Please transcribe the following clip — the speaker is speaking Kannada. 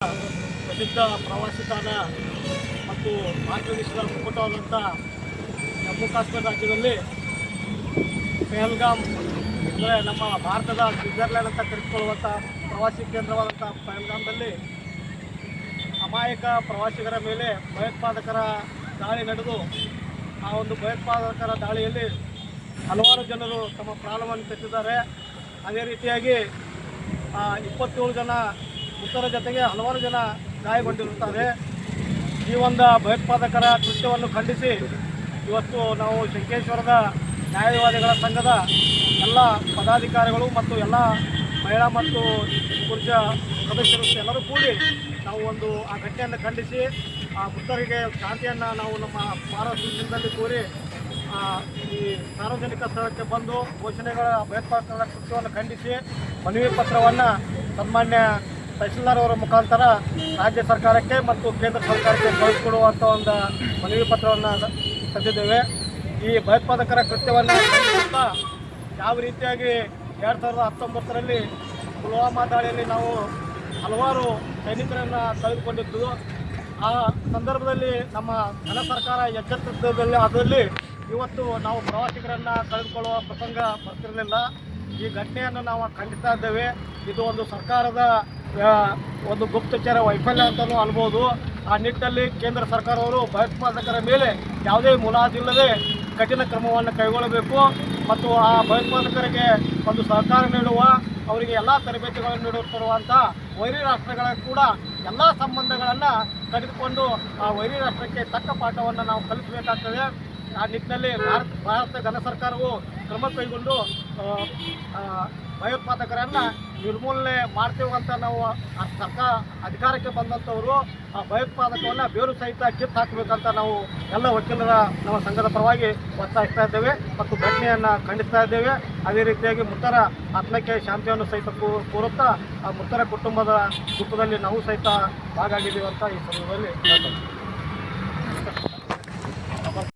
ಪ್ರಸಿದ್ಧ ಪ್ರವಾಸಿ ತಾಣ ಮತ್ತು ಮಾರ್ಗದರ್ಶನ ಮುಕುಟವಾದಂಥ ಜಮ್ಮು ಕಾಶ್ಮೀರ ರಾಜ್ಯದಲ್ಲಿ ಪೆಹಲ್ಗಾಮ್ ಅಂದರೆ ನಮ್ಮ ಭಾರತದ ಸ್ವಿಟ್ಜರ್ಲ್ಯಾಂಡ್ ಅಂತ ಕರೆದುಕೊಳ್ಳುವಂಥ ಪ್ರವಾಸಿ ಕೇಂದ್ರವಾದಂಥ ಪೆಹಲ್ಗಾಮ್ದಲ್ಲಿ ಅಮಾಯಕ ಪ್ರವಾಸಿಗರ ಮೇಲೆ ಭಯೋತ್ಪಾದಕರ ದಾಳಿ ನಡೆದು, ಆ ಒಂದು ಭಯೋತ್ಪಾದಕರ ದಾಳಿಯಲ್ಲಿ ಹಲವಾರು ಜನರು ತಮ್ಮ ಪ್ರಾಣವನ್ನು ತೆತ್ತಿದ್ದಾರೆ. ಅದೇ ರೀತಿಯಾಗಿ ಇಪ್ಪತ್ತೇಳು ಜನ ಮೃತರ ಜೊತೆಗೆ ಹಲವಾರು ಜನ ಗಾಯಗೊಂಡಿರುತ್ತಾರೆ. ಈ ಒಂದು ಭಯೋತ್ಪಾದಕರ ಕೃತ್ಯವನ್ನು ಖಂಡಿಸಿ ಇವತ್ತು ನಾವು ಶಂಕೇಶ್ವರದ ನ್ಯಾಯವಾದಿಗಳ ಸಂಘದ ಎಲ್ಲ ಪದಾಧಿಕಾರಿಗಳು ಮತ್ತು ಎಲ್ಲ ಮಹಿಳಾ ಮತ್ತು ಪುರುಷ ಸದಸ್ಯರು ಎಲ್ಲರೂ ಕೂಡಿ ನಾವು ಒಂದು ಆ ಘಟನೆಯನ್ನು ಖಂಡಿಸಿ ಆ ಮೃತರಿಗೆ ಶಾಂತಿಯನ್ನು ನಾವು ನಮ್ಮ ಭಾರತ ಕೋರಿ ಈ ಸಾರ್ವಜನಿಕ ಸ್ಥಳಕ್ಕೆ ಬಂದು ಘೋಷಣೆಗಳ ಭಯೋತ್ಪಾದಕರ ಕೃತ್ಯವನ್ನು ಖಂಡಿಸಿ ಮನವಿ ಪತ್ರವನ್ನು ಸನ್ಮಾನ್ಯ ತಹಸೀಲ್ದಾರ್ ಅವರ ಮುಖಾಂತರ ರಾಜ್ಯ ಸರ್ಕಾರಕ್ಕೆ ಮತ್ತು ಕೇಂದ್ರ ಸರ್ಕಾರಕ್ಕೆ ಕಳಿಸ್ಕೊಡುವಂಥ ಒಂದು ಮನವಿ ಪತ್ರವನ್ನು ತಂದಿದ್ದೇವೆ. ಈ ಭಯೋತ್ಪಾದಕರ ಕೃತ್ಯವನ್ನು ಯಾವ ರೀತಿಯಾಗಿ ಎರಡು ಸಾವಿರದ ಹತ್ತೊಂಬತ್ತರಲ್ಲಿ ಪುಲ್ವಾಮಾ ದಾಳಿಯಲ್ಲಿ ನಾವು ಹಲವಾರು ಸೈನಿಕರನ್ನು ಕಳೆದುಕೊಂಡಿದ್ದು, ಆ ಸಂದರ್ಭದಲ್ಲಿ ನಮ್ಮ ಘನ ಸರ್ಕಾರ ಎಚ್ಚೆತ್ತಿದ್ದಲ್ಲಿ ಅದರಲ್ಲಿ ಇವತ್ತು ನಾವು ಪ್ರವಾಸಿಗರನ್ನು ಕಳೆದುಕೊಳ್ಳುವ ಪ್ರಸಂಗ ಬರ್ತಿರಲಿಲ್ಲ. ಈ ಘಟನೆಯನ್ನು ನಾವು ಖಂಡಿಸ್ತಾ ಇದ್ದೇವೆ. ಇದು ಒಂದು ಸರ್ಕಾರದ ಒಂದು ಗುಪ್ತಚರ ವೈಫಲ್ಯ ಅಂತಲೂ ಅನ್ಬೋದು. ಆ ನಿಟ್ಟಿನಲ್ಲಿ ಕೇಂದ್ರ ಸರ್ಕಾರವರು ಭಯೋತ್ಪಾದಕರ ಮೇಲೆ ಯಾವುದೇ ಮುಲಾಜಿಲ್ಲದೆ ಕಠಿಣ ಕ್ರಮವನ್ನು ಕೈಗೊಳ್ಳಬೇಕು. ಮತ್ತು ಆ ಭಯೋತ್ಪಾದಕರಿಗೆ ಒಂದು ಸಹಕಾರ ನೀಡುವ, ಅವರಿಗೆ ಎಲ್ಲ ತರಬೇತಿಗಳನ್ನು ನೀಡುತ್ತಿರುವಂಥ ವೈರಿ ರಾಷ್ಟ್ರಗಳ ಕೂಡ ಎಲ್ಲ ಸಂಬಂಧಗಳನ್ನು ಕಡಿದುಕೊಂಡು ಆ ವೈರಿ ರಾಷ್ಟ್ರಕ್ಕೆ ತಕ್ಕ ಪಾಠವನ್ನು ನಾವು ಕಲಿಸಬೇಕಾಗ್ತದೆ. ಆ ನಿಟ್ಟಿನಲ್ಲಿ ಭಾರತ ಭಾರತ ಘನ ಸರ್ಕಾರವು ಕ್ರಮ ಕೈಗೊಂಡು ಭಯೋತ್ಪಾದಕರನ್ನು ನಿರ್ಮೂಲನೆ ಮಾಡ್ತೇವೆ ಅಂತ ನಾವು ಸರ್ಕಾರ ಅಧಿಕಾರಕ್ಕೆ ಬಂದಂಥವರು, ಆ ಭಯೋತ್ಪಾದಕವನ್ನು ಬೇರು ಸಹಿತ ಕಿತ್ತು ಹಾಕಬೇಕಂತ ನಾವು ಎಲ್ಲ ವಕೀಲರ ನಮ್ಮ ಸಂಘದ ಪರವಾಗಿ ಒತ್ತಾಯಿಸ್ತಾ ಇದ್ದೇವೆ ಮತ್ತು ಘಟನೆಯನ್ನು ಖಂಡಿಸ್ತಾ ಇದ್ದೇವೆ. ಅದೇ ರೀತಿಯಾಗಿ ಮೃತರ ಆತ್ಮಕ್ಕೆ ಶಾಂತಿಯನ್ನು ಸಹಿತ ಕೋರುತ್ತಾ, ಆ ಮೃತರ ಕುಟುಂಬದ ದುಃಖದಲ್ಲಿ ನಾವು ಸಹಿತ ಭಾಗಿದೀವಿ ಅಂತ ಈ ಸಂದರ್ಭದಲ್ಲಿ ಹೇಳ್ತೇವೆ